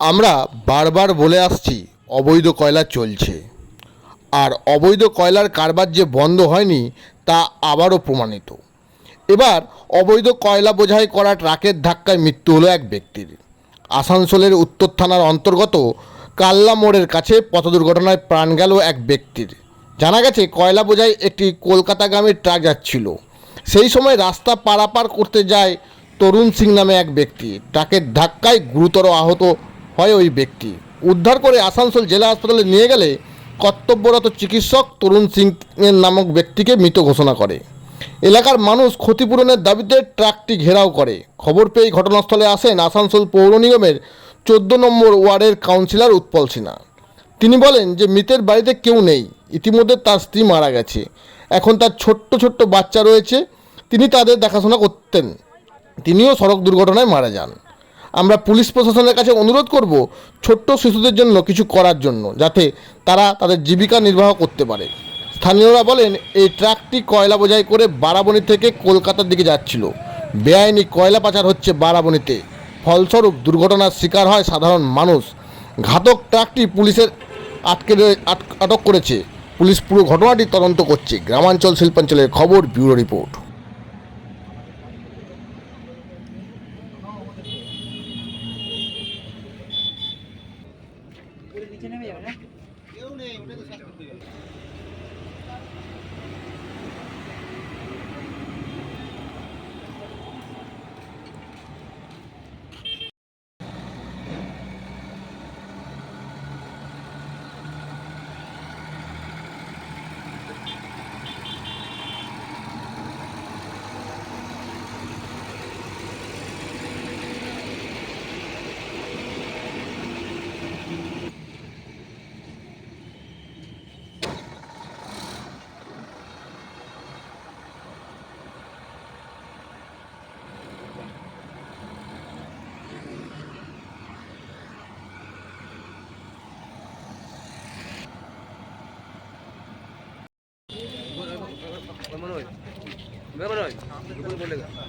আমরা বারবার বলে আসছি, অবৈধ কয়লা চলছে। আর অবৈধ কয়লার কারবার যে বন্ধ হয়নি, তা আবারও প্রমাণিত। এবার অবৈধ কয়লা বোঝাই করা ট্রাকের ধাক্কায় মৃত্যু হলো এক ব্যক্তির। আসানসোলের উত্তর থানার অন্তর্গত কাল্লা মোড়ের কাছে পথ দুর্ঘটনায় প্রাণ গেল এক ব্যক্তির। জানা গেছে, কয়লা বোঝাই একটি কলকাতাগামী ট্রাক যাচ্ছিল। সেই সময় রাস্তা পারাপার করতে যায় তরুণ সিং নামে এক ব্যক্তি। ট্রাকের ধাক্কায় গুরুতর আহত হয় ওই ব্যক্তি। উদ্ধার করে আসানসোল জেলা হাসপাতালে নিয়ে গেলে কর্তব্যরত চিকিৎসক তরুণ সিং এর নামক ব্যক্তিকে মৃত ঘোষণা করে। এলাকার মানুষ ক্ষতিপূরণের দাবিতে ট্রাকটি ঘেরাও করে। খবর পেয়ে ঘটনাস্থলে আসেন আসানসোল পৌর নিগমের চোদ্দ নম্বর ওয়ার্ডের কাউন্সিলর উৎপল সিনহা। তিনি বলেন যে, মৃতের বাড়িতে কেউ নেই। ইতিমধ্যে তার স্ত্রী মারা গেছে। এখন তার ছোট্ট ছোট্ট বাচ্চা রয়েছে। তিনি তাদের দেখাশোনা করতেন। তিনিও সড়ক দুর্ঘটনায় মারা যান। আমরা পুলিশ প্রশাসনের কাছে অনুরোধ করব ছোট্ট শিশুদের জন্য কিছু করার জন্য, যাতে তারা তাদের জীবিকা নির্বাহ করতে পারে। স্থানীয়রা বলেন, এই ট্রাকটি কয়লা বোঝাই করে বারাবণী থেকে কলকাতার দিকে যাচ্ছিল। বেআইনি কয়লা পাচার হচ্ছে বারাবণীতে। ফলস্বরূপ দুর্ঘটনার শিকার হয় সাধারণ মানুষ। ঘাতক ট্রাকটি পুলিশের আটকে আটক করেছে। পুলিশ পুরো ঘটনাটি তদন্ত করছে। গ্রামাঞ্চল শিল্পাঞ্চলের খবর, ব্যুরো রিপোর্ট। কেউ নেই ওটা তো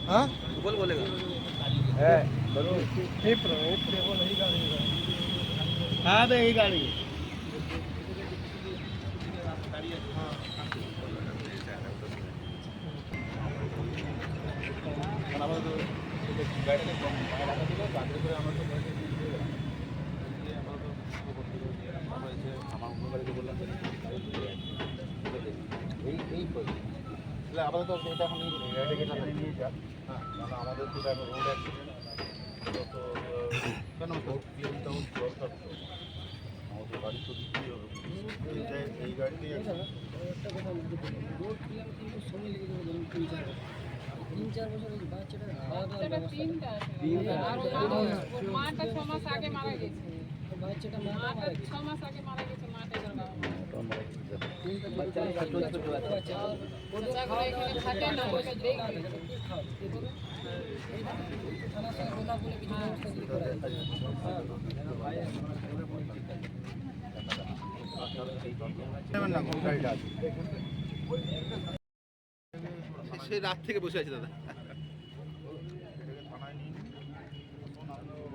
हाँ बोल बोलेगा हाँ तो यही गाड़ी এই এই তাহলে আপাতত এটা এখন নিয়ে যাক। হ্যাঁ কারণ আমাদের তো দেখো রোড অ্যাক্সিডেন্ট তো কেন কিলোমিটার দরকার তো আমাদের বাড়ি তো দিতেই হবে। এইটা এই গাড়িতেই আছে একটা কথা বলতে রোড ক্লিয়ার কিন্তু সময় লেগে যাবে ধরুন তিন চার তিন চার বছর বাচ্চাটা খাওয়া মারা মাটা ছ মাস আগে মারা গেছে। সেই রাত থেকে বসে আছে দাদা।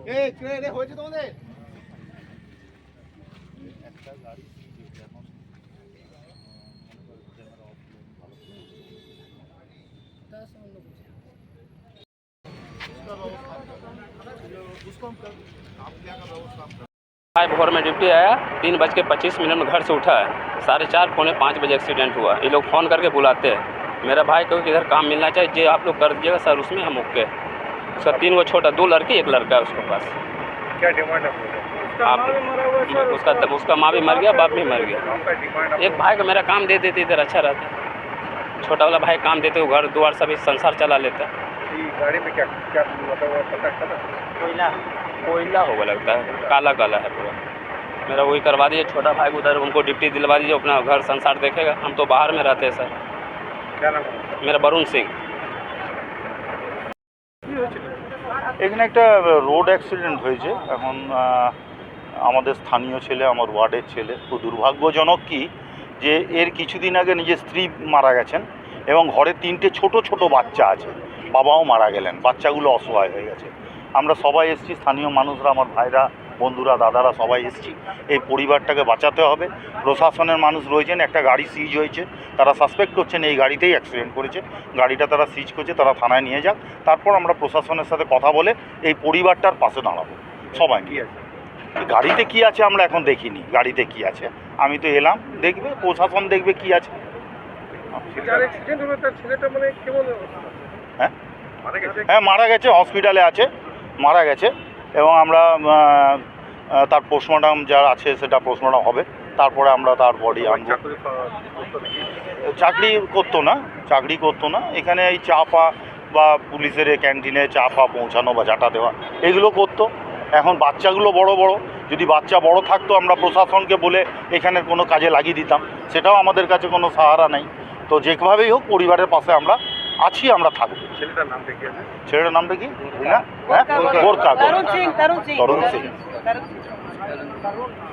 এই হয়েছে তোমাদের? গাড়ি দিয়ে এখন তার সঙ্গে অন্য কিছু। उसको हम कर आप क्या का व्यवस्था आप आज भोर में ड्यूटी आया तीन बज के पच्चीस मिनट में घर से उठा है साढ़े चार पौने पाँच बजे एक्सीडेंट हुआ ये लोग फ़ोन करके बुलाते हैं मेरा भाई को इधर काम मिलना चाहिए जो आप लोग कर दीजिएगा सर उसमें हम ओके उसका तीन वो छोटा दो लड़की एक लड़का है उसके पास क्या डिमांड है आप उसका उसका माँ भी मर गया बाप भी मर गया आपका डिमांड एक भाई को मेरा काम दे देते इधर अच्छा रहता छोटा वाला भाई काम देते वो घर द्वार सभी संसार चला लेता गाड़ी में क्या क्या मतलब वो पता चला कोयला कोयला होगा लगता है काला काला है पूरा मेरा वही करवा दीजिए छोटा भाई को उधर उनको ड्यूटी दिलवा दीजिए अपना घर संसार देखेगा हम तो बाहर में रहते हैं सर क्या नाम मेरा वरुण सिंह এখানে একটা রোড অ্যাক্সিডেন্ট হয়েছে এখন আহ, আমাদের স্থানীয় ছেলে, আমার ওয়ার্ডের ছেলে। খুব দুর্ভাগ্যজনক কি যে এর কিছুদিন আগে নিজের স্ত্রী মারা গেছেন এবং ঘরে তিনটে ছোট ছোট বাচ্চা আছে। বাবাও মারা গেলেন, বাচ্চাগুলো অসহায় হয়ে গেছে। আমরা সবাই এসেছি, স্থানীয় মানুষরা, আমার ভাইরা, বন্ধুরা, দাদারা সবাই এসেছি। এই পরিবারটাকে বাঁচাতে হবে। প্রশাসনের মানুষ রয়েছেন, একটা গাড়ি সিজ হয়েছে। তারা সাসপেক্ট করছেন এই গাড়িতেই অ্যাক্সিডেন্ট করেছে। গাড়িটা তারা সিজ করছে, তারা থানায় নিয়ে যাক। তারপর আমরা প্রশাসনের সাথে কথা বলে এই পরিবারটার পাশে দাঁড়াবো। সবাই মিলে। গাড়িতে কি আছে আমরা এখন দেখিনি গাড়িতে কি আছে। আমি তো এলাম দেখবে প্রশাসন দেখবে কি আছে। হ্যাঁ? হ্যাঁ মারা গেছে হসপিটালে আছে মারা গেছে এবং আমরা তার পোস্টমর্টম যা আছে সেটা পোস্টমর্টম হবে তারপরে আমরা তার বডি আনব। চাকরি করতো না চাকরি করতো না এখানে এই চা পা বা পুলিশের ক্যান্টিনে চা পা পৌঁছানো বা জাটা দেওয়া এগুলো করতো। এখন বাচ্চাগুলো বড় বড় যদি বাচ্চা বড় থাকতো আমরা প্রশাসনকে বলে এখানের কোনো কাজে লাগিয়ে দিতাম। সেটাও আমাদের কাছে কোনো সাহারা নেই। তো যেভাবেই হোক পরিবারের পাশে আমরা আছি আমরা থাকব। ছেলেটার নামটা কি ছেলেটার নামটা কি না হ্যাঁ? গোরকা তরুণ সিং তরুণ সিং। তরুণ সিং। তরুণ সিং।